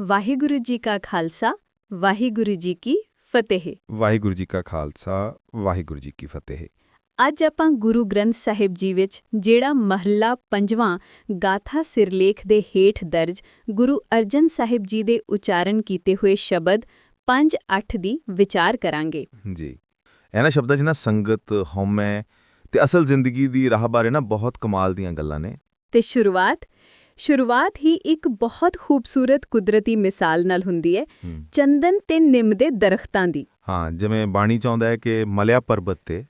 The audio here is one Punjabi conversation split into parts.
ਵਾਹਿਗੁਰੂ ਜੀ ਕਾ ਖਾਲਸਾ ਵਾਹਿਗੁਰੂ ਜੀ ਕੀ ਫਤਿਹ। ਵਾਹਿਗੁਰੂ ਜੀ ਕਾ ਖਾਲਸਾ ਵਾਹਿਗੁਰੂ ਜੀ ਕੀ ਫਤਿਹ। ਅੱਜ ਆਪਾਂ ਗੁਰੂ ਗ੍ਰੰਥ ਸਾਹਿਬ ਜੀ ਵਿੱਚ ਜਿਹੜਾ ਮਹੱਲਾ ਪੰਜਵਾਂ ਗਾਥਾ ਸਿਰਲੇਖ ਦੇ ਹੇਠ ਦਰਜ ਗੁਰੂ ਅਰਜਨ ਸਾਹਿਬ ਜੀ ਦੇ ਉਚਾਰਨ ਕੀਤੇ ਹੋਏ ਸ਼ਬਦ 5-8 ਦੀ ਵਿਚਾਰ ਕਰਾਂਗੇ। ਜੀ। ਇਹਨਾਂ ਸ਼ਬਦਾਂ 'ਚ ਨਾ ਸੰਗਤ ਹਉਮੈ ਤੇ ਅਸਲ ਜ਼ਿੰਦਗੀ ਦੀ ਰਾਹ ਬਾਰੇ ਨਾ ਬਹੁਤ ਕਮਾਲ ਦੀਆਂ ਗੱਲਾਂ ਨੇ। ਤੇ ਸ਼ੁਰੂਆਤ ਸ਼ੁਰੂਆਤ ਹੀ ਇੱਕ ਬਹੁਤ ਖੂਬਸੂਰਤ ਕੁਦਰਤੀ ਮਿਸਾਲ ਨਾਲ ਹੁੰਦੀ ਹੈ। ਚੰਦਨ ਤੇ ਨਿੰਮ ਦੇ ਦਰਖਤਾਂ ਦੀ। ਹਾਂ ਜਿਵੇਂ ਬਾਣੀ ਚਾਹੁੰਦਾ ਹੈ ਕਿ ਮਲਿਆ ਪਰਬਤ ਤੇ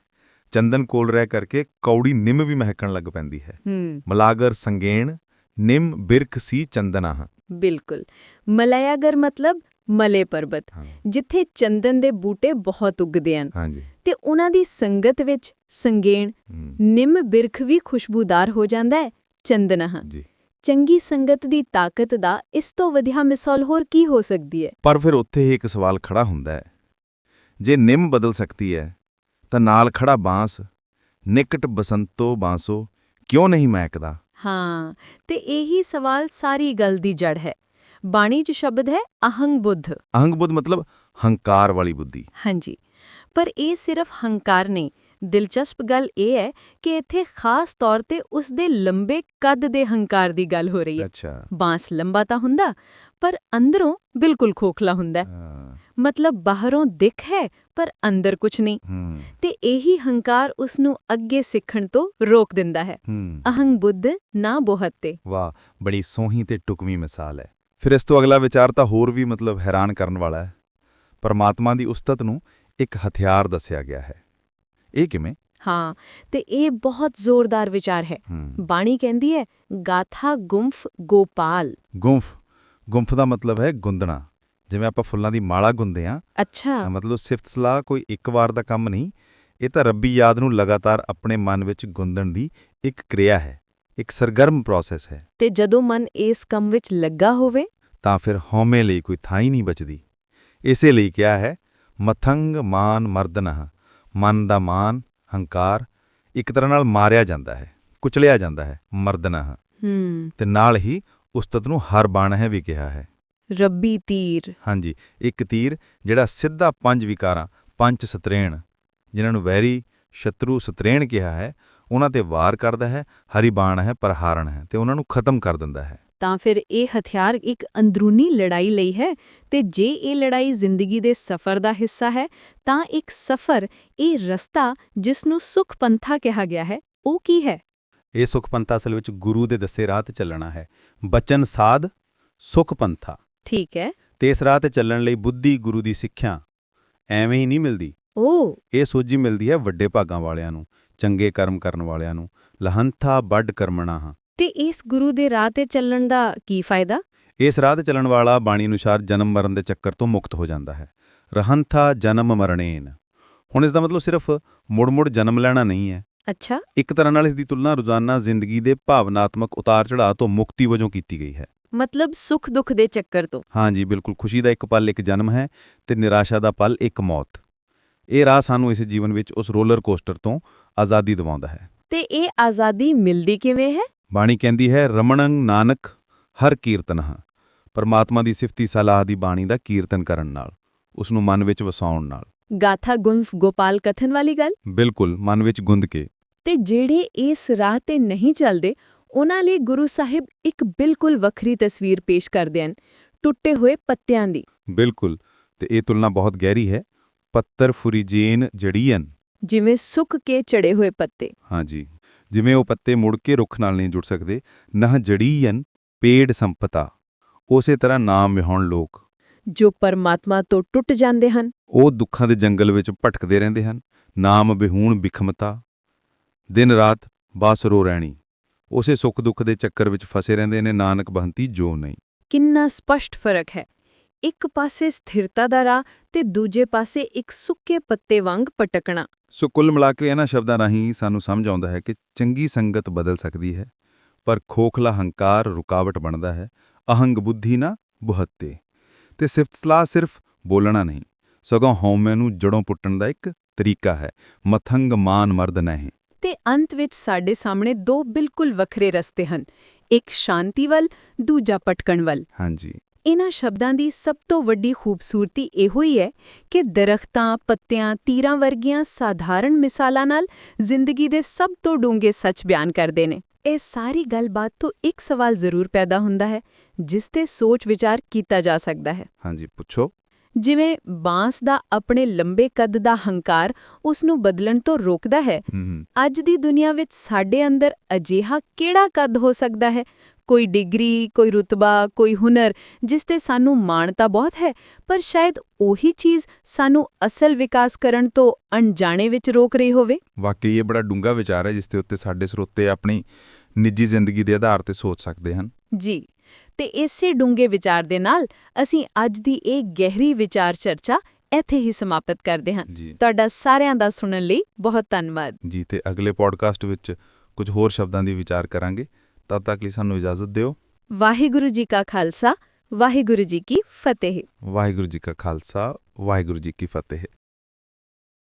ਚੰਦਨ ਕੋਲ ਰਹਿ ਕਰਕੇ ਕੌੜੀ ਨਿੰਮ ਵੀ ਮਹਿਕਣ ਲੱਗ ਪੈਂਦੀ ਹੈ। ਮਲਾਗਰ ਸੰਗੇਣ ਨਿੰਮ ਬਿਰਖ ਸੀ ਚੰਦਨਾਹ ਬਿਲਕੁਲ। ਮਲਾਇਆਗਰ ਮਤਲਬ ਮਲੇ ਪਰਬਤ ਜਿੱਥੇ ਚੰਦਨ ਦੇ ਬੂਟੇ ਬਹੁਤ ਉੱਗਦੇ ਹਨ। ਤੇ ਉਹਨਾਂ ਦੀ ਸੰਗਤ ਵਿੱਚ ਸੰਗੇਣ ਨਿੰਮ ਬਿਰਖ ਵੀ ਖੁਸ਼ਬੂਦਾਰ ਹੋ ਜਾਂਦਾ ਹੈ ਚੰਦਨਹ ਜੀ। ਚੰਗੀ ਸੰਗਤ ਦੀ ਤਾਕਤ ਦਾ ਇਸ ਤੋਂ ਵਧੀਆ ਮਿਸਾਲ ਹੋਰ ਕੀ ਹੋ ਸਕਦੀ ਹੈ? ਪਰ ਫਿਰ ਉੱਥੇ ਹੀ ਇੱਕ ਸਵਾਲ ਖੜਾ ਹੁੰਦਾ ਹੈ। ਜੇ ਨਿੰਮ ਬਦਲ ਸਕਦੀ ਹੈ ਤਾਂ ਨਾਲ ਖੜਾ ਬਾਂਸ ਨਿਕਟ ਬਸੰਤੋ ਬਾਂਸੋ ਕਿਉਂ ਨਹੀਂ ਮਹਿਕਦਾ? ਹਾਂ ਤੇ ਇਹੀ ਸਵਾਲ ਸਾਰੀ ਗੱਲ ਦੀ ਜੜ ਹੈ। ਬਾਣੀ 'ਚ ਸ਼ਬਦ ਹੈ ਅਹੰਗ ਬੁੱਧ। ਅਹੰਗ ਬੁੱਧ ਮਤਲਬ ਹੰਕਾਰ ਵਾਲੀ ਬੁੱਧੀ। ਹਾਂਜੀ ਪਰ ਇਹ ਸਿਰਫ ਹੰਕਾਰ ਨਹੀਂ ਦਿਲਚਸਪ ਗੱਲ ਇਹ ਹੈ ਕਿ ਇੱਥੇ ਖਾਸ ਤੌਰ ਤੇ ਉਸ ਦੇ ਲੰਬੇ ਕੱਦ ਦੇ ਹੰਕਾਰ ਦੀ ਗੱਲ ਹੋ ਰਹੀ ਹੈ। ਅੱਛਾ। ਬਾਂਸ ਲੰਬਾ ਤਾਂ ਹੁੰਦਾ ਪਰ ਅੰਦਰੋਂ ਬਿਲਕੁਲ ਖੋਖਲਾ ਹੁੰਦਾ ਮਤਲਬ ਬਾਹਰੋਂ ਦਿਖ ਹੈ ਪਰ ਅੰਦਰ ਕੁਝ ਨਹੀਂ। ਤੇ ਇਹੀ ਹੰਕਾਰ ਉਸ ਨੂੰ ਅੱਗੇ ਸਿੱਖਣ ਤੋਂ ਰੋਕ ਦਿੰਦਾ ਹੈ। ਹੂੰ। ਅਹੰਗ ਬੁੱਧ ਨਾ ਬਹੁਤ ਤੇ। ਵਾਹ ਬੜੀ ਸੋਹੀ ਤੇ ਟੁਕਵੀਂ ਮਿਸਾਲ ਹੈ। ਫਿਰ ਇਸ ਤੋਂ ਅਗਲਾ ਵਿਚਾਰ ਤਾਂ ਹੋਰ ਵੀ ਮਤਲਬ ਹੈਰਾਨ ਕਰਨ ਵਾਲਾ ਹੈ। ਪਰਮਾਤਮਾ ਦੀ ਉਸਤਤ ਨੂੰ ਇੱਕ ਹਥਿਆਰ ਦੱਸਿਆ ਗਿਆ ਹੈ। ਇਹ ਕਿਵੇਂ? ਹਾਂ ਤੇ ਇਹ ਬਹੁਤ ਜ਼ੋਰਦਾਰ ਵਿਚਾਰ ਹੈ। ਬਾਣੀ ਕਹਿੰਦੀ ਹੈ ਗਾਥਾ ਗੁੰਫ ਗੋਪਾਲ। ਗੁੰਫ। ਗੁੰਫ ਦਾ ਮਤਲਬ ਹੈ ਗੁੰਦਣਾ। ਜਿਵੇਂ ਆਪਾਂ ਫੁੱਲਾਂ ਦੀ ਮਾਲਾ ਗੁੰਦੇ ਆ ਅੱਛਾ। ਮਤਲਬ ਸਿਫਤ ਸਲਾਹ ਕੋਈ ਇੱਕ ਵਾਰ ਦਾ ਕੰਮ ਨਹੀਂ। ਇਹ ਤਾਂ ਰੱਬੀ ਯਾਦ ਨੂੰ ਲਗਾਤਾਰ ਆਪਣੇ ਮਨ ਵਿੱਚ ਗੁੰਦਣ ਦੀ ਇੱਕ ਕਿਰਿਆ ਹੈ ਇੱਕ ਸਰਗਰਮ ਪ੍ਰੋਸੈਸ ਹੈ। ਤੇ ਜਦੋਂ ਮਨ ਇਸ ਕੰਮ ਵਿੱਚ ਲੱਗਾ ਹੋਵੇ? ਤਾਂ ਫਿਰ ਹਉਮੈ ਲਈ ਕੋਈ ਥਾਂ ਹੀ ਨਹੀਂ ਬਚਦੀ। ਇਸੇ ਲਈ ਕਿਹਾ ਹੈ ਮਥੰਗ ਮਾਨ ਮਰਦਨਹ। ਮਨ ਦਾ ਮਾਨ ਹੰਕਾਰ ਇੱਕ ਤਰ੍ਹਾਂ ਨਾਲ ਮਾਰਿਆ ਜਾਂਦਾ ਹੈ ਕੁਚਲਿਆ ਜਾਂਦਾ ਹੈ ਮਰਦਨਹ ਹੂੰ। ਤੇ ਨਾਲ ਹੀ ਉਸਤਤ ਨੂੰ ਹਰ ਬਾਣ ਹੈ ਵੀ ਕਿਹਾ ਹੈ। ਰੱਬੀ ਤੀਰ। ਹਾਂਜੀ ਇੱਕ ਤੀਰ ਜਿਹੜਾ ਸਿੱਧਾ ਪੰਜ ਵਿਕਾਰਾਂ ਪੰਜ ਸਤਰੇਣ ਜਿਨ੍ਹਾਂ ਨੂੰ ਵੈਰੀ ਸ਼ਤਰੂ ਸਤਰੇਣ ਕਿਹਾ ਹੈ ਉਹਨਾਂ ਤੇ ਵਾਰ ਕਰਦਾ ਹੈ ਹਰੀ ਬਾਣ ਹੈ ਪ੍ਰਹਾਰਣ ਹੈ ਤੇ ਉਹਨਾਂ ਨੂੰ ਖਤਮ ਕਰ ਦਿੰਦਾ ਹੈ। ਤਾਂ ਫਿਰ ਇਹ ਹਥਿਆਰ ਇੱਕ ਅੰਦਰੂਨੀ ਲੜਾਈ ਲਈ ਹੈ ਤੇ ਜੇ ਇਹ ਲੜਾਈ ਜ਼ਿੰਦਗੀ ਦੇ ਸਫ਼ਰ ਦਾ ਹਿੱਸਾ ਹੈ ਤਾਂ ਇੱਕ ਸਫ਼ਰ ਇਹ ਰਸਤਾ ਜਿਸ ਨੂੰ ਸੁਖ ਪੰਥਾ ਕਿਹਾ ਗਿਆ ਹੈ ਉਹ ਕੀ ਹੈ? ਇਹ ਸੁਖ ਪੰਥਾ ਅਸਲ ਵਿੱਚ ਗੁਰੂ ਦੇ ਦੱਸੇ ਰਾਹ ਤੇ ਚੱਲਣਾ ਹੈ। ਬਚਨ ਸਾਧ ਸੁਖ ਪੰਥਾ ਠੀਕ ਹੈ। ਤੇ ਇਸ ਰਾਹ ਤੇ ਚੱਲਣ ਲਈ ਬੁੱਧੀ ਗੁਰੂ ਦੀ ਸਿੱਖਿਆ ਐਵੇਂ ਹੀ ਨਹੀਂ ਮਿਲਦੀ। ਓ। ਇਹ ਸੋਝੀ ਮਿਲਦੀ ਹੈ ਵੱਡੇ ਭਾਗਾਂ ਵਾਲਿਆਂ ਨੂੰ ਚੰਗੇ ਕਰਮ ਕਰਨ ਵਾਲਿਆਂ ਨੂੰ ਲਹੰਥਾ ਵੱਡ ਕਰਮਣਾ ਹਾਂ ਤੇ ਇਸ ਗੁਰੂ ਦੇ ਰਾਹ ਤੇ ਚੱਲਣ ਦਾ ਕੀ ਫਾਇਦਾ? ਇਸ ਰਾਹ ਤੇ ਚੱਲਣ ਵਾਲਾ ਬਾਣੀ ਅਨੁਸਾਰ ਜਨਮ ਮਰਨ ਦੇ ਚੱਕਰ ਤੋਂ ਮੁਕਤ ਹੋ ਜਾਂਦਾ ਹੈ। ਰਹੰਥਾ ਜਨਮ ਮਰਣੇਨ। ਹੁਣ ਇਸ ਦਾ ਮਤਲਬ ਸਿਰਫ ਮੁੜ-ਮੁੜ ਜਨਮ ਲੈਣਾ ਨਹੀਂ ਹੈ। ਅੱਛਾ। ਇੱਕ ਤਰ੍ਹਾਂ ਨਾਲ ਇਸ ਦੀ ਤੁਲਨਾ ਰੋਜ਼ਾਨਾ ਜ਼ਿੰਦਗੀ ਦੇ ਭਾਵਨਾਤਮਕ ਉਤਾਰ ਚੜ੍ਹਾਅ ਤੋਂ ਮੁਕਤੀ ਵਜੋਂ ਕੀਤੀ ਗਈ ਹੈ। ਮਤਲਬ ਸੁਖ ਦੁੱਖ ਦੇ ਚੱਕਰ ਤੋਂ। ਹਾਂਜੀ ਬਿਲਕੁਲ। ਖੁਸ਼ੀ ਦਾ ਇੱਕ ਪਲ ਇੱਕ ਜਨਮ ਹੈ ਤੇ ਨਿਰਾਸ਼ਾ ਦਾ ਪਲ ਇੱਕ ਮੌਤ। ਇਹ ਰਾਹ ਸਾਨੂੰ ਇਸ ਜੀਵਨ ਵਿੱਚ ਉਸ ਰੋਲਰ ਕੋਸਟਰ ਤੋਂ ਆਜ਼ਾਦੀ ਦਿਵਾਉਂਦਾ ਹੈ। ਤੇ ਇਹ ਆਜ਼ਾਦੀ ਮਿਲਦੀ ਕਿਵੇਂ ਹੈ? ਬਾਣੀ ਕਹਿੰਦੀ ਹੈ ਰਮਣੰ ਨਾਨਕ ਹਰ ਕੀਰਤਨਹ ਪਰਮਾਤਮਾ ਦੀ ਸਿਫਤੀ ਸਲਾਹ ਦੀ ਬਾਣੀ ਦਾ ਕੀਰਤਨ ਕਰਨ ਨਾਲ ਉਸ ਨੂੰ ਮਨ ਵਿੱਚ ਵਸਾਉਣ ਨਾਲ। ਗਾਥਾ ਗੁੰਫ ਗੋਪਾਲ ਕਥਨ ਵਾਲੀ ਗੱਲ? ਬਿਲਕੁਲ ਮਨ ਵਿੱਚ ਗੁੰਦ ਕੇ। ਤੇ ਜਿਹੜੇ ਇਸ ਰਾਹ ਤੇ ਨਹੀਂ ਚੱਲਦੇ ਉਹਨਾਂ ਲਈ ਗੁਰੂ ਸਾਹਿਬ ਇੱਕ ਬਿਲਕੁਲ ਵੱਖਰੀ ਤਸਵੀਰ ਪੇਸ਼ ਕਰਦੇ ਹਨ ਟੁੱਟੇ ਹੋਏ ਪੱਤਿਆਂ ਦੀ। ਬਿਲਕੁਲ ਤੇ ਇਹ ਤੁਲਨਾ ਬਹੁਤ ਗਹਿਰੀ ਹੈ। ਪੱਤਰ ਫੁਰੀਜੇਨ ਜੜੀਨ ਜਿਵੇਂ ਸੁੱਕ ਕੇ ਚੜੇ ਹੋਏ ਪੱਤੇ। ਹਾਂਜੀ। ਜਿਵੇਂ ਉਹ ਪੱਤੇ ਮੁੜ ਕੇ ਰੁੱਖ ਨਾਲ ਨਹੀਂ ਜੁੜ ਸਕਦੇ ਨਾ ਜੜੀਨ ਪੇੜ ਸੰਪਤਾ। ਉਸੇ ਤਰ੍ਹਾਂ ਨਾਮ ਵਿਹਾਉਣ ਲੋਕ। ਜੋ ਪਰਮਾਤਮਾ ਤੋਂ ਟੁੱਟ ਜਾਂਦੇ ਹਨ। ਉਹ ਦੁੱਖਾਂ ਦੇ ਜੰਗਲ ਵਿੱਚ ਭਟਕਦੇ ਰਹਿੰਦੇ ਹਨ। ਨਾਮ ਬਿਹੂਣ ਬਿਖਮਤਾ ਦਿਨ ਰਾਤ ਬਾਸਰੋ ਰਹਿਣੀ ਉਸੇ ਸੁੱਖ ਦੁੱਖ ਦੇ ਚੱਕਰ ਵਿੱਚ ਫਸੇ ਰਹਿੰਦੇ ਨੇ ਨਾਨਕ ਬਹੰਤੀ ਜੋ ਨਹੀਂ। ਕਿੰਨਾ ਸਪਸ਼ਟ ਫ਼ਰਕ ਹੈ। ਇੱਕ ਪਾਸੇ ਸਥਿਰਤਾ ਦਾ ਰਾਹ ਤੇ ਦੂਜੇ ਪਾਸੇ ਇੱਕ ਸੁੱਕੇ ਪੱਤੇ ਵਾਂਗ ਪਟਕਣਾ ਸੋ ਕੁੱਲ ਮਿਲਾ ਕੇ ਇਹਨਾਂ ਸ਼ਬਦਾਂ ਰਾਹੀਂ ਸਾਨੂੰ ਸਮਝ ਆਉਂਦਾ ਹੈ ਕਿ ਚੰਗੀ ਸੰਗਤ ਬਦਲ ਸਕਦੀ ਹੈ ਪਰ ਖੋਖਲਾ ਹੰਕਾਰ ਰੁਕਾਵਟ ਬਣਦਾ ਹੈ ਅਹੰਗ ਬੁੱਧੀ ਨਾ ਬੁਹੱਤੇ। ਤੇ ਸਿਫਤ ਸਲਾਹ ਸਿਰਫ ਬੋਲਣਾ ਨਹੀਂ ਸਗੋਂ ਹਉਮੈ ਨੂੰ ਜੜੋਂ ਪੁੱਟਣ ਦਾ ਇੱਕ ਤਰੀਕਾ ਹੈ ਮਥੰਗ ਮਾਨ ਮਰਦ ਨਹੀਂ। ਤੇ ਅੰਤ ਵਿੱਚ ਸਾਡੇ ਸਾਹਮਣੇ ਦੋ ਬਿਲਕੁਲ ਵੱਖਰੇ ਰਸਤੇ ਹਨ ਇੱਕ ਸ਼ਾਂਤੀ ਵੱਲ ਦੂਜਾ ਪਟਕਣ ਵੱਲ। ਹਾਂਜੀ। ਇਹਨਾਂ ਸ਼ਬਦਾਂ ਦੀ ਸਭ ਤੋਂ ਵੱਡੀ ਖੂਬਸੂਰਤੀ ਇਹੋ ਹੀ ਹੈ ਕਿ ਦਰਖਤਾਂ ਪੱਤਿਆਂ ਤੀਰਾਂ ਵਰਗੀਆਂ ਸਾਧਾਰਣ ਮਿਸਾਲਾਂ ਨਾਲ ਜ਼ਿੰਦਗੀ ਦੇ ਸਭ ਤੋਂ ਡੂੰਘੇ ਸੱਚ ਬਿਆਨ ਕਰਦੇ ਨੇ। ਇਹ ਸਾਰੀ ਗੱਲਬਾਤ ਤੋਂ ਇੱਕ ਸਵਾਲ ਜ਼ਰੂਰ ਪੈਦਾ ਹੁੰਦਾ ਹੈ ਜਿਸ ਤੇ ਸੋਚ ਵਿਚਾਰ ਕੀਤਾ ਜਾ ਸਕਦਾ ਹੈ। ਹਾਂਜੀ ਪੁੱਛੋ। ਜਿਵੇਂ ਬਾਂਸ ਦਾ ਆਪਣੇ ਲੰਬੇ ਕੱਦ ਦਾ ਹੰਕਾਰ ਉਸ ਨੂੰ ਬਦਲਣ ਤੋਂ ਰੋਕਦਾ ਹੈ ਹੂੰ। ਅੱਜ ਦੀ ਦੁਨੀਆ ਵਿੱਚ ਸਾਡੇ ਅੰਦਰ ਅਜਿਹਾ ਕਿਹੜਾ ਕੱਦ ਹੋ ਸਕਦਾ ਹੈ? ਕੋਈ ਡਿਗਰੀ ਕੋਈ ਰੁਤਬਾ ਕੋਈ ਹੁਨਰ ਜਿਸ ਤੇ ਸਾਨੂੰ ਮਾਣਤਾ ਬਹੁਤ ਹੈ ਪਰ ਸ਼ਾਇਦ ਉਹੀ ਚੀਜ਼ ਸਾਨੂੰ ਅਸਲ ਵਿਕਾਸ ਕਰਨ ਤੋਂ ਅਣਜਾਣੇ ਵਿੱਚ ਰੋਕ ਰਹੀ ਹੋਵੇ? ਵਾਕਈ ਇਹ ਬੜਾ ਡੂੰਘਾ ਵਿਚਾਰ ਹੈ ਜਿਸ ਦੇ ਉੱਤੇ ਸਾਡੇ ਸਰੋਤੇ ਆਪਣੀ ਨਿੱਜੀ ਜ਼ਿੰਦਗੀ ਦੇ ਆਧਾਰ ਤੇ ਸੋਚ ਸਕਦੇ ਹਨ। ਜੀ ਤੇ ਇਸੇ ਡੂੰਘੇ ਵਿਚਾਰ ਦੇ ਨਾਲ ਅਸੀਂ ਅੱਜ ਦੀ ਇਹ ਗਹਿਰੀ ਵਿਚਾਰ ਚਰਚਾ ਇੱਥੇ ਹੀ ਸਮਾਪਤ ਕਰਦੇ ਹਾਂ। ਤੁਹਾਡਾ ਸਾਰਿਆਂ ਦਾ ਸੁਣਨ ਲਈ ਬਹੁਤ ਧੰਨਵਾਦ। ਜੀ ਤੇ ਅਗਲੇ ਪੋਡਕਾਸਟ ਵਿੱਚ ਕੁਝ ਹੋਰ ਸ਼ਬਦਾਂ ਦੀ ਵਿਚਾਰ ਕਰਾਂਗੇ। ਤਦ ਤੱਕ ਲਈ ਸਾਨੂੰ ਇਜਾਜ਼ਤ ਦਿਓ। ਵਾਹਿਗੁਰੂ ਜੀ ਕਾ ਖਾਲਸਾ ਵਾਹਿਗੁਰੂ ਜੀ ਕੀ ਫਤਿਹ। ਵਾਹਿਗੁਰੂ ਜੀ ਕਾ ਖਾਲਸਾ ਵਾਹਿਗੁਰੂ ਜੀ ਕੀ ਫਤਿਹ।